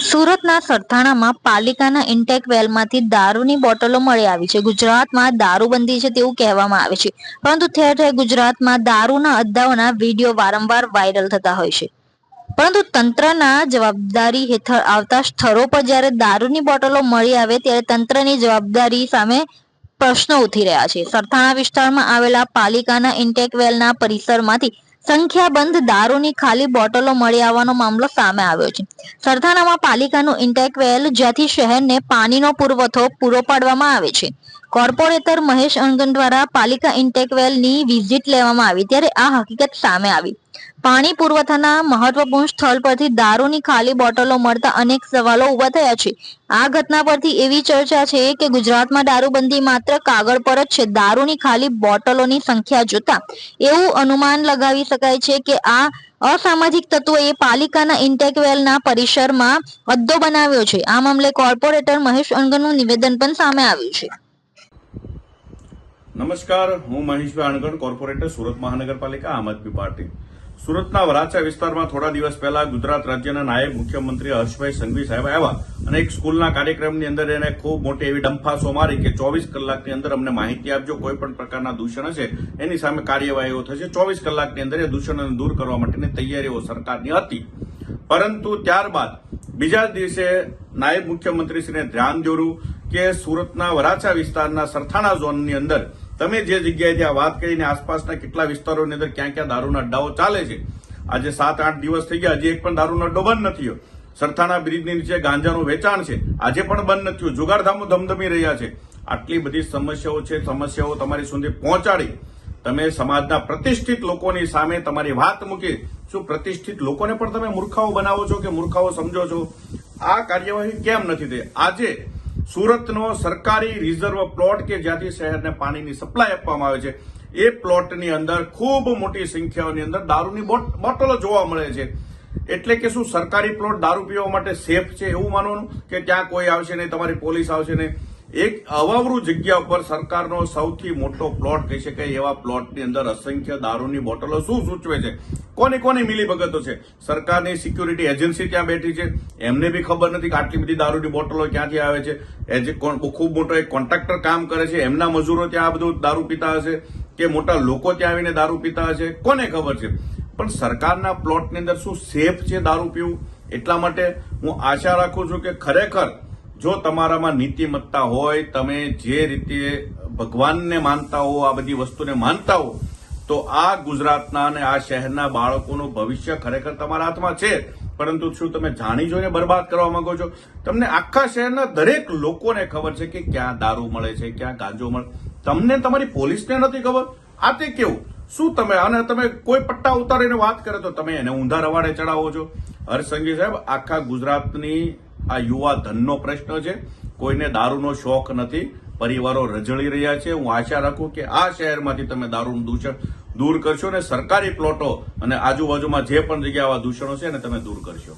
સુરતના સરથાણામાં પાલિકાના ઇન્ટેક વેલમાંથી દારૂની બોટલો મળી આવી છે. ગુજરાતમાં દારૂબંધી છે તેવું કહેવામાં આવે છે. પરંતુ ઠેર ઠેર ગુજરાતમાં દારૂના અદ્દાઓના વીડિયો વારંવાર વાયરલ થતા હોય છે. પરંતુ તંત્રના જવાબદારી હેઠળ આવતા સ્થળો પર જ્યારે દારૂની બોટલો મળી આવે ત્યારે તંત્રની જવાબદારી સામે પ્રશ્નો ઉઠી રહ્યા છે. સરથાણા વિસ્તારમાં આવેલા પાલિકાના ઇન્ટેક વેલના પરિસરમાંથી સંખ્યાબંધ દારૂની ખાલી બોટલો મળી આવવાનો મામલો સામે આવ્યો છે. સરથાણામાં પાલિકાનું ઇન્ટેકવેલ જ્યાંથી શહેરને પાણીનો પુરવઠો પૂરો પાડવામાં આવે છે. કોર્પોરેટર મહેશ અંગન દ્વારા પાલિકા ઇન્ટેક વેલની વિઝિટ લેવામાં આવી, ત્યારે આ હકીકત સામે આવી. પાણી પુરવઠાના મહત્વપૂર્ણ સ્થળ પરથી દારૂની ખાલી બોટલો મળતા અનેક સવાલો ઊભા થયા છે. આ ઘટના પરથી એવી ચર્ચા છે કે ગુજરાતમાં દારૂબંધી માત્ર કાગળ પર જ છે, દારૂની ખાલી બોટલોની સંખ્યા જોતા. એવું અનુમાન લગાવી શકાય છે કે આ અસામાજિક તત્વોએ પાલિકાના ઇન્ટેકવેલના પરિસરમાં અદ્દો બનાવ્યો છે. આ મામલે કોર્પોરેટર મહેશ અણગનનું નિવેદન પણ સામે આવ્યું છે. નમસ્કાર, હું મહેશભાઈ અણગણ કોર્પોરેટર સુરત મહાનગરપાલિકા, આમ આદમી પાર્ટી. સુરતના વરાછા વિસ્તારમાં થોડા દિવસ પહેલા ગુજરાત રાજ્યના નાયબ મુખ્યમંત્રી હર્ષભાઈ સંઘવી સાહેબ આવ્યા અને એક સ્કૂલના કાર્યક્રમની અંદર એને ખૂબ મોટી એવી ડંફાસો મારી કે ચોવીસ કલાકની અંદર અમને માહિતી આપજો, કોઈ પણ પ્રકારના દૂષણ હશે, એની સામે કાર્યવાહીઓ થશે. ચોવીસ કલાકની અંદર એ દૂષણને દૂર કરવા માટેની તૈયારીઓ સરકારની હતી. પરંતુ ત્યારબાદ બીજા દિવસે નાયબ મુખ્યમંત્રીશ્રીને ધ્યાન દોર્યું કે સુરતના વરાછા વિસ્તારના સરથાણા ઝોનની અંદર તમે જે જગ્યાએ આ વાત કરીને આસપાસના કેટલા વિસ્તારોની અંદર ક્યાં ક્યાં દારૂના અડ્ડાઓ ચાલે છે? આજે સાત આઠ દિવસ થઈ ગયા, હજી એક પણ દારૂનો અડ્ડો બંધ નથી સરથાણા બ્રિજની નીચે ગાંજાનું વેચાણ છે, આજે પણ બંધ નથી જુગારધામો ધમધમી રહ્યા છે. આટલી બધી સમસ્યાઓ છે, સમસ્યાઓ તમારી સુધી પહોંચાડી. તમે સમાજના પ્રતિષ્ઠિત લોકોની સામે તમારી વાત મૂકી, શું પ્રતિષ્ઠિત લોકોને પણ તમે મૂર્ખાઓ બનાવો છો કે મૂર્ખાઓ સમજો છો? આ કાર્યવાહી કેમ નથી થઈ? આજે સુરતનો સરકારી રિઝર્વ પ્લોટ કે જ્યાંથી શહેરને પાણીની સપ્લાય આપવામાં આવે છે, એ પ્લોટની અંદર ખૂબ મોટી સંખ્યાઓની અંદર દારૂની બોટ- બોટલો જોવા મળે છે. એટલે કે શું સરકારી પ્લોટ દારૂ પીવા માટે સેફ છે એવું માનવાનું? કે ત્યાં કોઈ આવશે નહીં, તમારી પોલીસ આવશે નહીં? એક અવાવરૂ જગ્યા ઉપર સરકારનો સૌથી મોટો પ્લોટ કહી શકાય એવા પ્લોટની અંદર અસંખ્ય દારૂની બોટલો શું સૂચવે છે? કોની કોની મિલીભગતો છે? સરકારની સિક્યુરિટી એજન્સી ત્યાં બેઠી છે. એમને બી ખબર નથી કે આટલી બધી દારૂની બોટલો ક્યાંથી આવે છે. એ જે ખૂબ મોટો એક કોન્ટ્રાક્ટર કામ કરે છે. એમના મજૂરો ત્યાં આ બધું દારૂ પીતા હશે કે મોટા લોકો ત્યાં આવીને દારૂ પીતા હશે? કોને ખબર છે? પણ સરકારના પ્લોટની અંદર શું સેફ છે દારૂ પીવું? એટલા માટે હું આશા રાખું છું કે ખરેખર જો તમારામાં નીતિમત્તા હોય, તમે જે રીતે ભગવાનને માનતા હો, આ બધી વસ્તુને માનતા હો, તો આ ગુજરાતના અને આ શહેરના બાળકોનું ભવિષ્ય ખરેખર તમારા હાથમાં છે. પરંતુ શું તમે જાણી જોઈને બરબાદ કરવા માંગો છો? તમને આખા શહેરના દરેક લોકોને ખબર છે કે ક્યાં દારૂ મળે છે, ક્યાં ગાંજો મળે તમને તમારી પોલીસને નથી ખબર? આ તે કેવું? શું તમે અને તમે કોઈ પટ્ટા ઉતારીને વાત કરે તો તમે એને ઊંધા રવાડે ચડાવો છો? હર્ષસંઘી સાહેબ, આખા ગુજરાતની આ યુવા ધનનો પ્રશ્ન છે. કોઈને દારૂનો શોખ નથી. પરિવારો રજળી રહ્યા છે. હું આશા રાખું કે આ શહેરમાંથી તમે દારૂનું દૂષણ દૂર કરશો અને સરકારી પ્લોટો અને આજુબાજુમાં જે પણ જગ્યા આવા દૂષણો છે એને તમે દૂર કરશો.